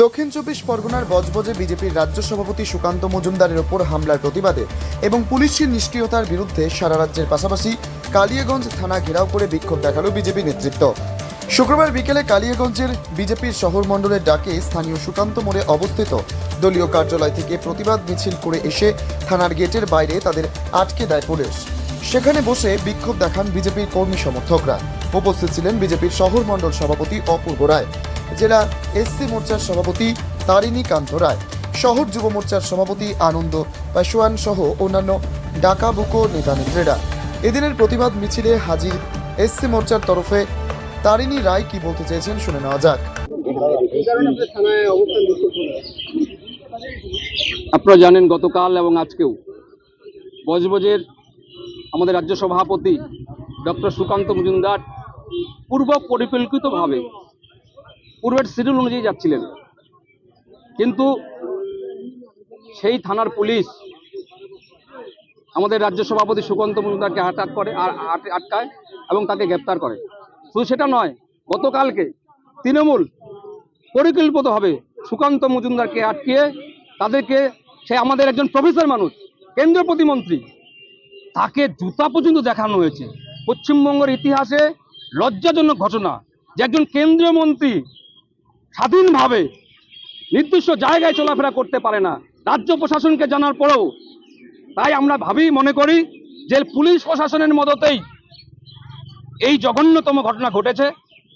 দক্ষিণ চব্বিশ পরগনার বজবজে বিজেপির রাজ্য সভাপতি সুকান্ত মজুমদারের ওপর হামলার প্রতিবাদে এবং পুলিশের নিষ্ক্রিয়তার বিরুদ্ধে সারা রাজ্যের পাশাপাশি কালিয়াগঞ্জ থানা ঘেরাও করে বিক্ষোভ দেখাল বিজেপি নেতৃত্ব। শুক্রবার বিকেলে কালিয়াগঞ্জের বিজেপির শহর মণ্ডলের ডাকে স্থানীয় সুকান্ত মোড়ে অবস্থিত দলীয় কার্যালয় থেকে প্রতিবাদ মিছিল করে এসে থানার গেটের বাইরে তাদের আটকে দেয় পুলিশ। সেখানে বসে বিক্ষোভ দেখান বিজেপির কর্মী সমর্থকরা। উপস্থিত ছিলেন বিজেপির শহর মণ্ডল সভাপতি অপূর্ব রায়। জেলা এসসি মোর্চার সভাপতি তারিণী কান্ত রায়, শহর যুব মোর্চার সভাপতি আনন্দ পাশোয়ান সহ অন্যান্য ডাকাবুকো নেতা নেত্রীরা। এদিনের প্রতিবাদ মিছিলে হাজির এসসি মোর্চার তরফে তারিণী রায় কি বলতে চেয়েছেন শুনে নেওয়া যাক। আপনারা জানেন গতকাল এবং আজকেও বজবজের আমাদের রাজ্য সভাপতি ডক্টর সুকান্ত মজুমদার পূর্ব পরিকল্পিতভাবে পূর্বের শিডিউল অনুযায়ী যাচ্ছিলেন। কিন্তু সেই থানার পুলিশ আমাদের রাজ্য সভাপতি সুকান্ত মজুমদারকে আটক করে আর আটকায় এবং তাকে গ্রেপ্তার করে। শুধু সেটা নয়, গতকালকে তৃণমূল পরিকল্পিতভাবে সুকান্ত মজুমদারকে আটকিয়ে তাদেরকে সে আমাদের একজন প্রফেসর মানুষ, কেন্দ্রীয় প্রতিমন্ত্রী, তাকে জুতা পর্যন্ত দেখানো হয়েছে। পশ্চিমবঙ্গের ইতিহাসে লজ্জাজনক ঘটনা যে একজন কেন্দ্রীয় মন্ত্রী স্বাধীনভাবে নির্দিষ্ট জায়গায় চলাফেরা করতে পারে না। রাজ্য প্রশাসনকে জানার পরেও তাই আমরা ভাবি, মনে করি যে পুলিশ প্রশাসনের মদতেই এই জঘন্যতম ঘটনা ঘটেছে।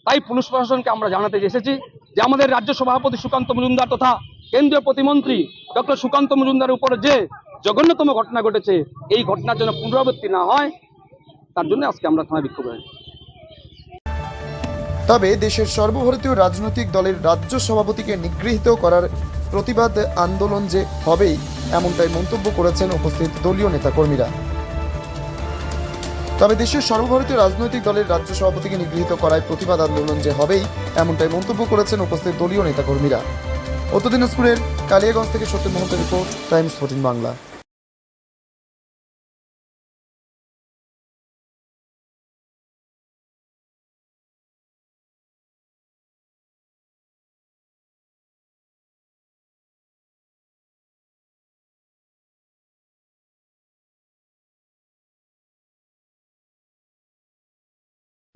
তাই পুলিশ প্রশাসনকে আমরা জানাতে এসেছি যে আমাদের রাজ্য সভাপতি সুকান্ত মজুমদার তথা কেন্দ্রীয় প্রতিমন্ত্রী ডক্টর সুকান্ত মজুমদারের উপরে যে জঘন্যতম ঘটনা ঘটেছে, এই ঘটনার জন্য পুনরাবৃত্তি না হয়, তার জন্য আজকে আমরা থানায় বিক্ষোভ হয়েছি তবে দেশের সর্বভারতীয় রাজনৈতিক দলের রাজ্য সভাপতিকে নিগৃহীত করার প্রতিবাদ আন্দোলন যে হবেই, এমনটাই মন্তব্য করেছেন উপস্থিত দলীয় নেতাকর্মীরা। তবে দেশের সর্বভারতীয় রাজনৈতিক দলের রাজ্য সভাপতিকে নিগৃহীত করায় প্রতিবাদ আন্দোলন যে হবেই, এমনটাই মন্তব্য করেছেন উপস্থিত দলীয় নেতাকর্মীরা। উত্তর দিনাজপুরের কালিয়াগঞ্জ থেকে সত্যেন মোহন্তের রিপোর্ট, টাইমস ফোর্টিন বাংলা।